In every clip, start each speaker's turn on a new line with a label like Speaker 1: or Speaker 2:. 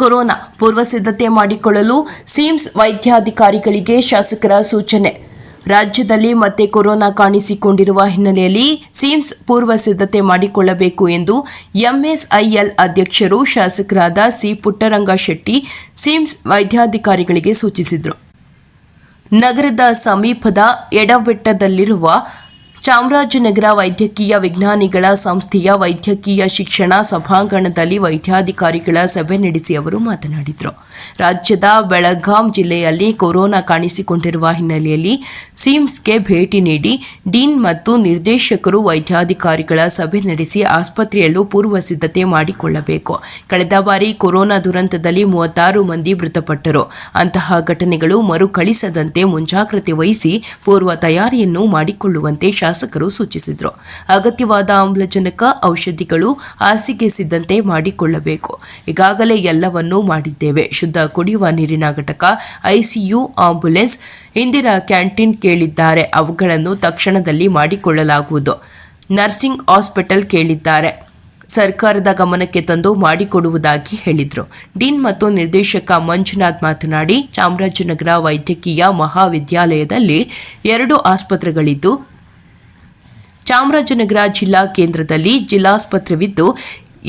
Speaker 1: Corona ಪೂರ್ವ ಸಿದ್ಧತೆ ಮಾಡಿಕೊಳ್ಳಲು ಸಿಮ್ಸ್ ವೈದ್ಯಾಧಿಕಾರಿಗಳಿಗೆ ಶಾಸಕರ ಸೂಚನೆ. ರಾಜ್ಯದಲ್ಲಿ ಮತ್ತೆ ಕೊರೋನಾ ಕಾಣಿಸಿಕೊಂಡಿರುವ ಹಿನ್ನೆಲೆಯಲ್ಲಿ ಸಿಮ್ಸ್ ಪೂರ್ವ ಸಿದ್ಧತೆ ಮಾಡಿಕೊಳ್ಳಬೇಕು ಎಂದು ಎಂಎಸ್ಐಎಲ್ ಅಧ್ಯಕ್ಷರು ಶಾಸಕರಾದ ಸಿ ಪುಟ್ಟರಂಗ ಶೆಟ್ಟಿ ಸಿಮ್ಸ್ ವೈದ್ಯಾಧಿಕಾರಿಗಳಿಗೆ ಸೂಚಿಸಿದರು. ನಗರದ ಸಮೀಪದ ಎಡಬೆಟ್ಟದಲ್ಲಿರುವ ಚಾಮರಾಜನಗರ ವೈದ್ಯಕೀಯ ವಿಜ್ಞಾನಿಗಳ ಸಂಸ್ಥೆಯ ವೈದ್ಯಕೀಯ ಶಿಕ್ಷಣ ಸಭಾಂಗಣದಲ್ಲಿ ವೈದ್ಯಾಧಿಕಾರಿಗಳ ಸಭೆ ನಡೆಸಿ ಅವರು ಮಾತನಾಡಿದರು. ರಾಜ್ಯದ ಬೆಳಗಾಂ ಜಿಲ್ಲೆಯಲ್ಲಿ ಕೊರೋನಾ ಕಾಣಿಸಿಕೊಂಡಿರುವ ಹಿನ್ನೆಲೆಯಲ್ಲಿ ಸಿಮ್ಸ್ಗೆ ಭೇಟಿ ನೀಡಿ ಡೀನ್ ಮತ್ತು ನಿರ್ದೇಶಕರು ವೈದ್ಯಾಧಿಕಾರಿಗಳ ಸಭೆ ನಡೆಸಿ ಆಸ್ಪತ್ರೆಯಲ್ಲೂ ಪೂರ್ವ ಸಿದ್ಧತೆ ಮಾಡಿಕೊಳ್ಳಬೇಕು. ಕಳೆದ ಬಾರಿ ಕೊರೋನಾ ದುರಂತದಲ್ಲಿ ಮೂವತ್ತಾರು ಮಂದಿ ಮೃತಪಟ್ಟರು. ಅಂತಹ ಘಟನೆಗಳು ಮರುಕಳಿಸದಂತೆ ಮುಂಜಾಗ್ರತೆ ವಹಿಸಿ ಪೂರ್ವ ತಯಾರಿಯನ್ನು ಮಾಡಿಕೊಳ್ಳುವಂತೆ ಶಾಸಕರು ಸೂಚಿಸಿದರು. ಅಗತ್ಯವಾದ ಆಮ್ಲಜನಕ, ಔಷಧಿಗಳು ಹಾಸಿಗೆ ಸಿದ್ಧಂತೆ ಮಾಡಿಕೊಳ್ಳಬೇಕು. ಈಗಾಗಲೇ ಎಲ್ಲವನ್ನೂ ಮಾಡಿದ್ದೇವೆ. ಶುದ್ಧ ಕುಡಿಯುವ ನೀರಿನ ಘಟಕ, ಐಸಿಯು ಆಂಬ್ಯುಲೆನ್ಸ್ ಇಂದಿರಾ ಕ್ಯಾಂಟೀನ್ ಕೇಳಿದ್ದಾರೆ. ಅವುಗಳನ್ನು ತಕ್ಷಣದಲ್ಲಿ ಮಾಡಿಕೊಳ್ಳಲಾಗುವುದು. ನರ್ಸಿಂಗ್ ಹಾಸ್ಪಿಟಲ್ ಕೇಳಿದ್ದಾರೆ. ಸರ್ಕಾರದ ಗಮನಕ್ಕೆ ತಂದು ಮಾಡಿಕೊಡುವುದಾಗಿ ಹೇಳಿದರು. ಡೀನ್ ಮತ್ತು ನಿರ್ದೇಶಕ ಮಂಜುನಾಥ್ ಮಾತನಾಡಿ, ಚಾಮರಾಜನಗರ ವೈದ್ಯಕೀಯ ಮಹಾವಿದ್ಯಾಲಯದಲ್ಲಿ ಎರಡು ಆಸ್ಪತ್ರೆಗಳಿದ್ದು ಚಾಮರಾಜನಗರ ಜಿಲ್ಲಾ ಕೇಂದ್ರದಲ್ಲಿ ಜಿಲ್ಲಾಸ್ಪತ್ರೆವಿದ್ದು,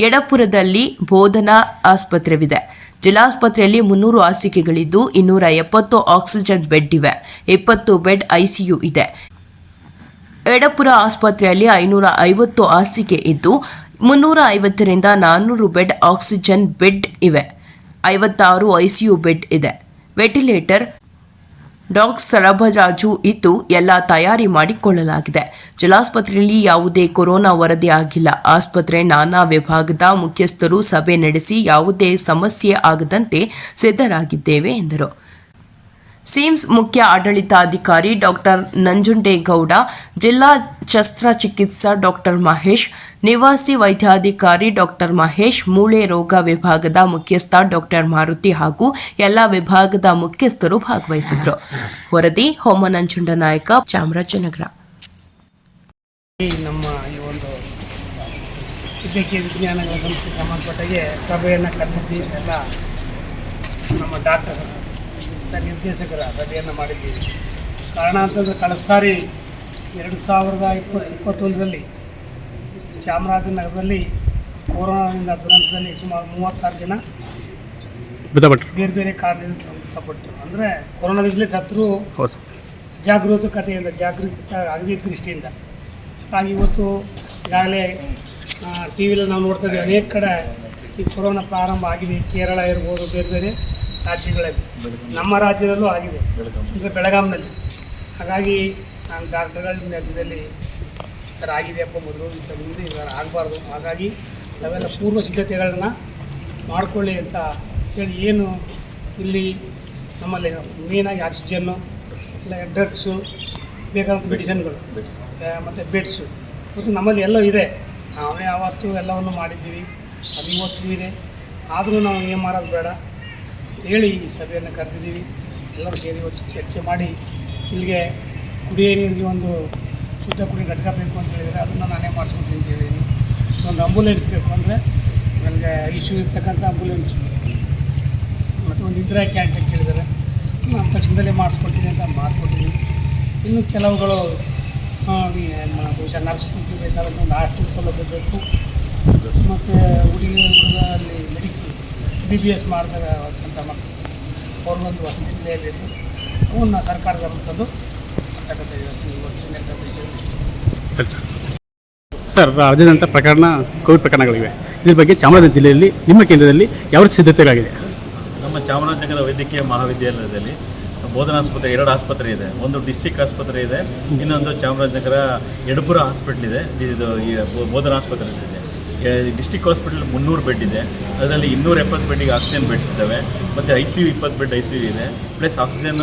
Speaker 1: ಯಡಪುರದಲ್ಲಿ ಬೋಧನಾ ಆಸ್ಪತ್ರೆವಿದೆ. ಜಿಲ್ಲಾಸ್ಪತ್ರೆಯಲ್ಲಿ ಮುನ್ನೂರು ಹಾಸಿಗೆಗಳಿದ್ದು, ಇನ್ನೂರ ಎಪ್ಪತ್ತು ಆಕ್ಸಿಜನ್ ಬೆಡ್ ಇವೆ ಇಪ್ಪತ್ತು ಬೆಡ್ ಐಸಿಯು ಇದೆ. ಎಡಪುರ ಆಸ್ಪತ್ರೆಯಲ್ಲಿ ಐನೂರ ಐವತ್ತು ಹಾಸಿಗೆ ಇದ್ದು, ಮುನ್ನೂರ ಐವತ್ತರಿಂದ ನಾನ್ನೂರು ಬೆಡ್ ಆಕ್ಸಿಜನ್ ಬೆಡ್ ಇವೆ. ಐವತ್ತಾರು ಐಸಿಯು ಬೆಡ್ ಇದೆ. ವೆಂಟಿಲೇಟರ್ ಡಾಕ್ಟರ್ ಸರಬರಾಜು ಇದ್ದು ಎಲ್ಲ ತಯಾರಿ ಮಾಡಿಕೊಳ್ಳಲಾಗಿದೆ. ಜಿಲ್ಲಾಸ್ಪತ್ರೆಯಲ್ಲಿ ಯಾವುದೇ ಕೊರೋನಾ ವರದಿ ಆಗಿಲ್ಲ. ಆಸ್ಪತ್ರೆ ನಾನಾ ವಿಭಾಗದ ಮುಖ್ಯಸ್ಥರು ಸಭೆ ನಡೆಸಿ ಯಾವುದೇ ಸಮಸ್ಯೆ ಆಗದಂತೆ ಸಿದ್ಧರಾಗಿದ್ದೇವೆ ಎಂದರು. ಸಿಮ್ಸ್ ಮುಖ್ಯ ಆಡಳಿತಾಧಿಕಾರಿ ಡಾಕ್ಟರ್ ನಂಜುಂಡೇಗೌಡ, ಜಿಲ್ಲಾ ಶಸ್ತ್ರಚಿಕಿತ್ಸಾ ಡಾಕ್ಟರ್ ಮಹೇಶ್, ನಿವಾಸಿ ವೈದ್ಯಾಧಿಕಾರಿ ಡಾಕ್ಟರ್ ಮಹೇಶ್, ಮೂಳೆ ರೋಗ ವಿಭಾಗದ ಮುಖ್ಯಸ್ಥ ಡಾಕ್ಟರ್ ಮಾರುತಿ ಹಾಗೂ ಎಲ್ಲ ವಿಭಾಗದ ಮುಖ್ಯಸ್ಥರು ಭಾಗವಹಿಸಿದ್ರು ವರದಿ ಹೋಮ ನಂಜುಂಡ ನಾಯಕ ಚಾಮರಾಜನಗರ.
Speaker 2: ವಿಜ್ಞಾನಗಳ ಸಂಸ್ಥೆ ಸಭೆಯನ್ನು ಎಲ್ಲ ನಮ್ಮ ಡಾಕ್ಟರ್ ನಿರ್ದೇಶಕರ ಸಭೆಯನ್ನು ಮಾಡಿದ್ದೀವಿ. ಕಾರಣ ಅಂತಂದರೆ ಕಳೆದ ಸಾರಿ ಎರಡು ಸಾವಿರದ ಇಪ್ಪ ಇಪ್ಪತ್ತೊಂದರಲ್ಲಿ ಚಾಮರಾಜನಗರದಲ್ಲಿ ಕೊರೋನಾದಿಂದ ದುರಂತದಲ್ಲಿ ಸುಮಾರು ಮೂವತ್ತಾರು ಜನ
Speaker 3: ಮೃತಪಟ್ಟರು.
Speaker 2: ಬೇರೆ ಬೇರೆ ಕಾರಣದಿಂದ ಮೃತಪಟ್ಟರು. ಅಂದರೆ ಕೊರೋನಾದಿಂದಲೇ ಸತ್ರು
Speaker 3: ಜಾಗೃತ
Speaker 2: ಕಥೆಯಿಂದ ಜಾಗೃತ ಅಗ್ನಿ ದೃಷ್ಟಿಯಿಂದ. ಹಾಗಾಗಿ ಇವತ್ತು ಈಗಾಗಲೇ ಟಿ ವಿಲಿ ನಾವು ನೋಡ್ತಾ ಇದ್ದೀವಿ ಅನೇಕ ಕಡೆ ಈ ಕೊರೋನಾ ಪ್ರಾರಂಭ ಆಗಿದೆ. ಕೇರಳ ಇರ್ಬೋದು ಬೇರೆ ಬೇರೆ ರಾಜ್ಯಗಳಲ್ಲಿ ನಮ್ಮ ರಾಜ್ಯದಲ್ಲೂ ಆಗಿದೆ. ಈಗ ಬೆಳಗಾಂನಲ್ಲಿ. ಹಾಗಾಗಿ ನಾನು ಡಾಕ್ಟರ್ಗಳ ರಾಜ್ಯದಲ್ಲಿ ಈ ಥರ ಆಗಿದೆಯಪ್ಪ ಮೊದಲು ಈ ಥರ ಮುಂದೆ ಈ ಥರ ಆಗಬಾರ್ದು. ಹಾಗಾಗಿ ನಾವೆಲ್ಲ ಪೂರ್ವ ಸಿದ್ಧತೆಗಳನ್ನು ಮಾಡಿಕೊಳ್ಳಿ ಅಂತ ಹೇಳಿ ಏನು ಇಲ್ಲಿ ನಮ್ಮಲ್ಲಿ ಮೇನಾಗಿ ಆಕ್ಸಿಜನ್ನು ಇಲ್ಲ ಡ್ರಗ್ಸು ಬೇಕಾದ ಮೆಡಿಸಿನ್ಗಳು ಮತ್ತು ಬೆಡ್ಸು ಮತ್ತು ನಮ್ಮಲ್ಲಿ ಎಲ್ಲ ಇದೆ. ನಾವೇ ಆವತ್ತು ಎಲ್ಲವನ್ನು ಮಾಡಿದ್ದೀವಿ. ಅದು ಇವತ್ತು ಇದೆ. ಆದರೂ ನಾವು ಏನು ಮಾಡೋದು ಬೇಡ. ಅಂತ ಹೇಳಿ ಈ ಸಭೆಯನ್ನು ಕರೆದಿದ್ದೀವಿ. ಎಲ್ಲರೂ ಸೇರಿ ಇವತ್ತು ಚರ್ಚೆ ಮಾಡಿ ಇಲ್ಲಿಗೆ ಕುಡಿಯೋ ನೀರಿಗೆ ಒಂದು ಶುದ್ಧ ಕುಡಿಯೋ ಘಟಕ ಬೇಕು ಅಂತ ಹೇಳಿದರೆ ಅದನ್ನು ನಾನೇ ಮಾಡಿಸ್ಕೊಡ್ತೀನಿ ಅಂತ ಹೇಳಿದ್ದೀನಿ. ಒಂದು ಆಂಬುಲೆನ್ಸ್ ಬೇಕು ಅಂದರೆ ನನಗೆ ಇಶ್ಯೂ ಇರ್ತಕ್ಕಂಥ ಆಂಬುಲೆನ್ಸ್ ಮತ್ತು ಒಂದು ಇಂದಿರಾ ಅಂತ ಹೇಳಿದರೆ ನಾನು ತಕ್ಷಣದಲ್ಲೇ ಮಾಡಿಸ್ಕೊಡ್ತೀನಿ ಅಂತ ಮಾಡಿಸ್ಕೊಟ್ಟಿದ್ದೀನಿ ಇನ್ನು ಕೆಲವುಗಳು ಬಹುಶಃ ನರ್ಸ್ ಬೇಕಾದಂಥ ಒಂದು ಹಾಸ್ಟೆಲ್ ಸೌಲಭ್ಯ ಬೇಕು. ಮತ್ತು ಹುಡುಗಿ ಬಿ ಬಿ ಎಸ್ ಮಾಡ್ತಕ್ಕಂಥ ಮಕ್ಕಳು ಅವ್ರಿಗೊಂದು ವಸತಿ ನಿಲಯ ಬೇಕು ಅವನ್ನ ಸರ್ಕಾರದ ತಂದು ಮಾಡ್ತಕ್ಕಂಥ ಯೋಚನೆ
Speaker 3: ಸರ್ ಸರ್. ರಾಜ್ಯಾದ್ಯಂತ ಪ್ರಕರಣ ಕೋವಿಡ್ ಪ್ರಕರಣಗಳಿವೆ. ಇದ್ರ ಬಗ್ಗೆ ಚಾಮರಾಜನಗರ ಜಿಲ್ಲೆಯಲ್ಲಿ ನಿಮ್ಮ ಕೇಂದ್ರದಲ್ಲಿ ಯಾವ ರೀತಿ ಸಿದ್ಧತೆಗಳಾಗಿದೆ
Speaker 4: ನಮ್ಮ ಚಾಮರಾಜನಗರ ವೈದ್ಯಕೀಯ ಮಹಾವಿದ್ಯಾಲಯದಲ್ಲಿ ಬೋಧನಾಸ್ಪತ್ರೆ ಎರಡು ಆಸ್ಪತ್ರೆ ಇದೆ. ಒಂದು ಡಿಸ್ಟಿಕ್ ಆಸ್ಪತ್ರೆ ಇದೆ ಇನ್ನೊಂದು ಚಾಮರಾಜನಗರ ಯಡಪುರ ಹಾಸ್ಪಿಟ್ಲ್ ಇದೆ. ಇದು ಈ ಬೋ- ಬೋಧನಾ ಆಸ್ಪತ್ರೆ ಇದೆ. ಡಿಸ್ಟಿಕ್ ಹಾಸ್ಪಿಟಲ್ ಮುನ್ನೂರು ಬೆಡ್ ಇದೆ. ಅದರಲ್ಲಿ ಇನ್ನೂರ ಎಪ್ಪತ್ತು ಬೆಡ್ಡಿಗೆ ಆಕ್ಸಿಜನ್ ಬೆಡ್ಸ್ ಇದ್ದಾವೆ. ಮತ್ತು ಐ ಸಿ ಯು ಇಪ್ಪತ್ತು ಬೆಡ್ ಐ ಸಿ ಯು ಇದೆ. ಪ್ಲಸ್ ಆಕ್ಸಿಜನ್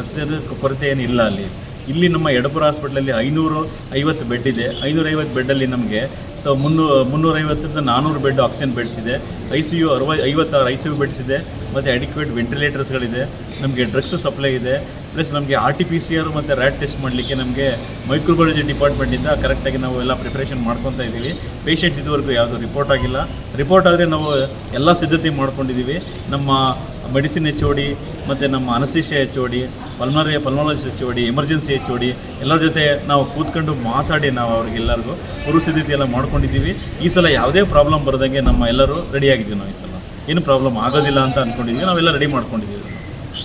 Speaker 4: ಆಕ್ಸಿಜನ್ ಕೊರತೆ ಏನಿಲ್ಲ ಅಲ್ಲಿ. ಇಲ್ಲಿ ನಮ್ಮ ಯಡಪುರ ಹಾಸ್ಪಿಟ್ಲಲ್ಲಿ ಐನೂರು ಐವತ್ತು ಬೆಡ್ ಇದೆ. ಐನೂರೈವತ್ತು ಬೆಡ್ಡಲ್ಲಿ ನಮಗೆ, ಸೊ ಮುನ್ನೂ ಮುನ್ನೂರೈವತ್ತರಿಂದ ನಾನ್ನೂರು ಬೆಡ್ ಆಕ್ಸಿಜನ್ ಬೆಡ್ಸ್ ಇದೆ. ಐ ಸಿ ಯು ಅರವ, ಐವತ್ತಾರು ಐ ಸಿ ಯು ಬೆಡ್ಸ್ ಇದೆ. ಮತ್ತು ಅಡಿಕ್ವೇಟ್ ವೆಂಟಿಲೇಟರ್ಸ್ಗಳಿದೆ ನಮಗೆ ಡ್ರಗ್ಸ್ ಸಪ್ಲೈ ಇದೆ. ಪ್ಲಸ್ ನಮಗೆ R T P C R ಮತ್ತು ರ್ಯಾಟ್ ಟೆಸ್ಟ್ ಮಾಡಲಿಕ್ಕೆ ನಮಗೆ ಮೈಕ್ರೋಬಯಾಲಜಿ ಡಿಪಾರ್ಟ್ಮೆಂಟಿಂದ ಕರೆಕ್ಟಾಗಿ ನಾವು ಎಲ್ಲ ಪ್ರಿಪ್ರೇಷನ್ ಮಾಡ್ಕೊತಾ ಇದ್ದೀವಿ. ಪೇಷೆಂಟ್ಸ್ ಇದುವರೆಗೂ ಯಾವುದು ರಿಪೋರ್ಟ್ ಆಗಿಲ್ಲ. ರಿಪೋರ್ಟ್ ಆದರೆ ನಾವು ಎಲ್ಲ ಸಿದ್ಧತೆ ಮಾಡ್ಕೊಂಡಿದ್ದೀವಿ. ನಮ್ಮ ಮೆಡಿಸಿನ್ ಎಚ್ ಓಡಿ ಮತ್ತು ನಮ್ಮ anaesthesia H OD D pulmonary pulmonologist H O D emergency H OD ಎಲ್ಲರ ಜೊತೆ ನಾವು ಕೂತ್ಕೊಂಡು ಮಾತಾಡಿ ನಾವು ಅವ್ರಿಗೆಲ್ಲರಿಗೂ ಪೂರ್ವ ಸಿದ್ಧತೆ ಎಲ್ಲ ಮಾಡ್ಕೊಂಡಿದ್ದೀವಿ. ಈ ಸಲ ಯಾವುದೇ ಪ್ರಾಬ್ಲಮ್ ಬರದಂಗೆ ನಮ್ಮ ಎಲ್ಲರೂ ರೆಡಿಯಾಗಿದ್ದೀವಿ ನಾವು ಈ ಸಲ. ಏನು ಪ್ರಾಬ್ಲಮ್ ಆಗೋದಿಲ್ಲ ಅಂತ ಅಂದ್ಕೊಂಡಿದ್ದೀವಿ ನಾವೆಲ್ಲ ರೆಡಿ ಮಾಡ್ಕೊಂಡಿದ್ದೀವಿ.